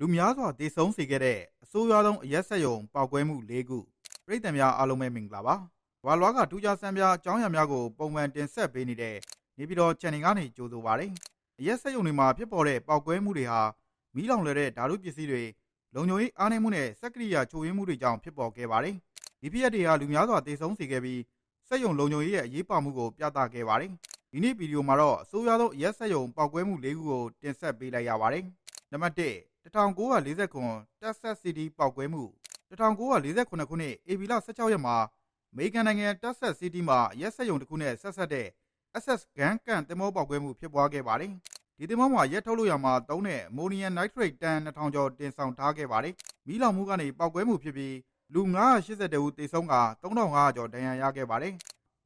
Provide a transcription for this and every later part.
လူများစွာတည်ဆုံစေခဲ့တဲ့အဆိုးရွားဆုံးအရက်ဆက်ယုံပောက်ကွဲမှု၄ခုပြည်သူများအားလုံးပဲမင်္ဂလာပါဝါလွားကထူးခြားစံပြအကြောင်းအရာများကိုပုံမှန်တင်ဆက်ပေးနေတဲ့နေပြည်တော် channel ကနေကြိုဆိုပါရစေအရက်ဆက်ယုံတွေမှာဖြစ်ပေါ်တဲ့ပောက်ကွဲမှုတွေဟာမီးလောင်လဲတဲ့ဓာတုပစ္စည်းတွေလုံခြုံရေးအားနည်းမှုနဲ့စက်ကရိယာချို့ယွင်းမှုတွေကြောင့်ဖြစ်ပေါ်ခဲ့ပါတယ်ဒီဖြစ်ရပ်တွေဟာလူများစွာတည်ဆုံစေခဲ့ပြီးစက်ယုံလုံခြုံရေးရဲ့အရေးပါမှုကိုပြသခဲ့ပါတယ်ဒီနေ့ဗီဒီယိုမှာတော့အဆိုးရွားဆုံးအရက်ဆက်ယုံပောက်ကွဲမှု၄ခုကိုတင်ဆက်ပေးလိုက်ရပါတယ်နံပါတ်1 1940ခုတက်ဆက်စီတီပောက်ကွဲမှု1948ခုနှစ်ဧပြီလ16ရက်မှာအမေရိကန်နိုင်ငံတက်ဆက်စီတီမှာရက်ဆက်ယုံတစ်ခုနဲ့ဆက်ဆက်တဲ့ SS ဂန်ကန်တင်မောပောက်ကွဲမှုဖြစ်ပွားခဲ့ပါတယ်ဒီတင်မောမှာရက်ထုတ်လို့ရမှာတုံးတဲ့ ammonium nitrate တန်2000ကျော်တင်ဆောင်ထားခဲ့ပါတယ်မီးလောင်မှုကနေပောက်ကွဲမှုဖြစ်ပြီးလူ980ဦးသေဆုံးက3500ကျော်ဒဏ်ရာရခဲ့ပါတယ်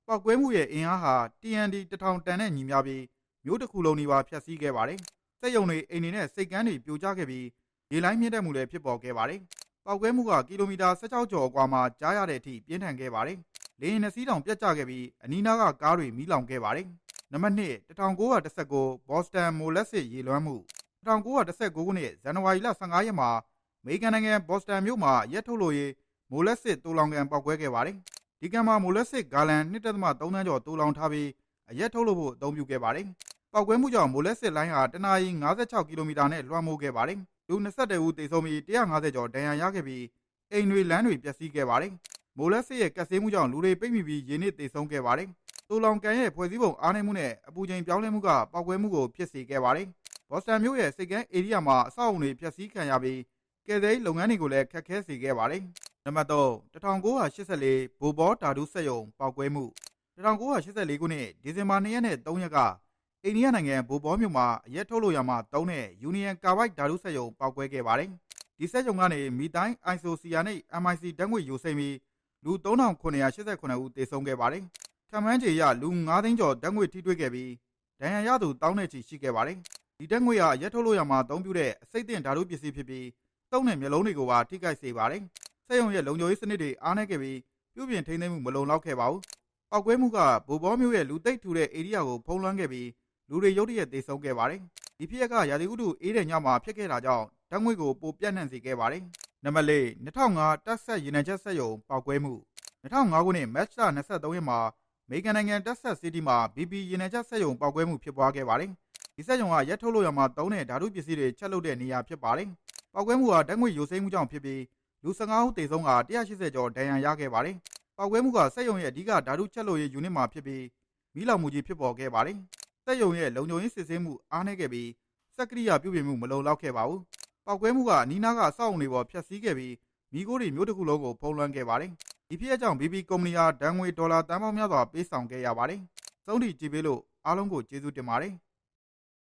ပောက်ကွဲမှုရဲ့အင်အားဟာ TNT 1000တန်နဲ့ညီမျှပြီးမြို့တစ်ခုလုံးဒီပါဖျက်ဆီးခဲ့ပါတယ် စက်ယုံတွေအိမ်တွေနဲ့စိတ်ကမ်းတွေပြိုကျခဲ့ပြီးရေလိုင်းမြင့်တက်မှုလည်းဖြစ်ပေါ်ခဲ့ပါတယ်။ပောက်ကွဲမှုကကီလိုမီတာ16ကျော်အကွာမှာကြားရတဲ့အထိပြင်းထန်ခဲ့ပါတယ်။လေယာဉ်နှစ်စီးတောင်ပြတ်ကျခဲ့ပြီးအနီးနားကကားတွေမီးလောင်ခဲ့ပါတယ်။နံပါတ်2 1919ဘော့စတန်မိုလက်စစ်ရေလွှမ်းမှု1919ခုနှစ်ဇန်နဝါရီလ15ရက်မှာအမေရိကန်နိုင်ငံဘော့စတန်မြို့မှာရက်ထုတ်လို့ရေးမိုလက်စစ်တူလောင်ကန်ပောက်ကွဲခဲ့ပါတယ်။ဒီကံမှာမိုလက်စစ်ဂါလန်1.3တန်းကျော်တူလောင်ထားပြီးအရက်ထုတ်လို့ဖို့အသုံးပြုခဲ့ပါတယ်။ ပောက်ကွဲမှုကြောင့်မိုလက်စစ်လိုင်းဟာတနအီ56ကီလိုမီတာနဲ့လွှမ်းမိုးခဲ့ပါတယ်။လူ22ဦးသေဆုံးပြီး150ကျော်ဒဏ်ရာရခဲ့ပြီးအိမ်တွေလမ်းတွေပျက်စီးခဲ့ပါတယ်။မိုလက်စစ်ရဲ့ကက်ဆေးမှုကြောင့်လူတွေပိတ်မိပြီးရေနစ်သေဆုံးခဲ့ပါတယ်။တူလောင်ကန်ရဲ့ဖွဲ့စည်းပုံအားနည်းမှုနဲ့အပူချိန်ပြောင်းလဲမှုကပောက်ကွဲမှုကိုဖြစ်စေခဲ့ပါတယ်။ဘော့စတန်မြို့ရဲ့စိတ်ကမ်းဧရိယာမှာအဆောက်အုံတွေပျက်စီးခံရပြီးကယ်ဆယ်ရေးလုပ်ငန်းတွေကိုလည်းခက်ခဲစေခဲ့ပါတယ်။နံပါတ်3 1984ဘူဘောဓာတုစက်ယုံပောက်ကွဲမှု1984ခုနှစ်ဒီဇင်ဘာ2ရက်နဲ့3ရက်က အိန္ဒိယနိုင်ငံဘူဘောမြို့မှာအရက်ထုတ်လို့ရမှာတုံးတဲ့ယူနီယံကာဘိုက်ဓာတုစက်ယုံပောက်ကွဲခဲ့ပါတယ်။ဒီစက်ယုံကနေမီတိုင်းအိုင်ဆိုစီယာနဲ့ MIC ဓာတ်ငွေယိုစိမ့်ပြီးလူ3989ဦးသေဆုံးခဲ့ပါတယ်။ခံမှန်းခြေရလူ9သိန်းကျော်ဓာတ်ငွေထိတွေ့ခဲ့ပြီးဒဏ်ရာရသူတောင်းနဲ့ချီရှိခဲ့ပါတယ်။ဒီဓာတ်ငွေဟာရက်ထုတ်လို့ရမှာအသုံးပြုတဲ့အစိတ်တင်ဓာတုပစ္စည်းဖြစ်ပြီးတုံးတဲ့မျက်လုံးတွေကိုပါထိခိုက်စေပါတယ်။စက်ယုံရဲ့လုံခြုံရေးစနစ်တွေအားနည်းခဲ့ပြီးပြုပြင်ထိန်းသိမ်းမှုမလုံလောက်ခဲ့ပါဘူး။ပောက်ကွဲမှုကဗိုလ်ဘောမျိုးရဲ့လူသိပ်ထူတဲ့ဧရိယာကိုဖုံးလွှမ်းခဲ့ပြီး လူတွေရုတ်တရက်သေဆုံးခဲ့ပါတယ်။ဒီဖြစ်ရပ်ကရာသီဥတုအေးတဲ့ညမှာဖြစ်ခဲ့တာကြောင့်ဓာတ်ငွေ့ကိုပိုပြန့်နှံ့စေခဲ့ပါတယ်။နံပါတ်၄2005တက်ဆက်ရေနံချက်ဆက်ယုံပောက်ကွဲမှု2005ခုနှစ်မတ်လ23ရက်မှာအမေရိကန်နိုင်ငံတက်ဆက်စီးတီးမှာ BP ရေနံချက်ဆက်ယုံပောက်ကွဲမှုဖြစ်ပွားခဲ့ပါတယ်။ဒီဆက်ယုံကရက်ထုတ်လို့ရမှာတုံးတဲ့ဓာတုပစ္စည်းတွေချက်လုပ်တဲ့နေရာဖြစ်ပါတယ်။ပောက်ကွဲမှုဟာဓာတ်ငွေ့ယိုစိမ့်မှုကြောင့်ဖြစ်ပြီးလူ15ဦးသေဆုံးက180ကျော်ဒဏ်ရာရခဲ့ပါတယ်။ပောက်ကွဲမှုကစက်ယုံရဲ့အဓိကဓာတုချက်လုပ်ရေးယူနစ်မှာဖြစ်ပြီးမီးလောင်မှုကြီးဖြစ်ပေါ်ခဲ့ပါတယ်။ စက်ယုံရဲ့လုံခြုံရေးစစ်ဆေးမှုအားနည်းခဲ့ပြီးစက်ကရိယာပြုပြင်မှုမလုံလောက်ခဲ့ပါဘူး။ပောက်ကွဲမှုကအနီးနားကအဆောက်အုံတွေပေါ်ဖျက်ဆီးခဲ့ပြီးမိခိုးတွေမျိုးတစ်ခုလုံးကိုဖုံးလွှမ်းခဲ့ပါတယ်။ဒီဖြစ်ရပ်ကြောင့် BP ကုမ္ပဏီဟာဒဏ်ငွေဒေါ်လာတန်ပေါင်းများစွာပေးဆောင်ခဲ့ရပါတယ်။စုံတီကြည့်ပေးလို့အားလုံးကိုကျေးဇူးတင်ပါတယ်။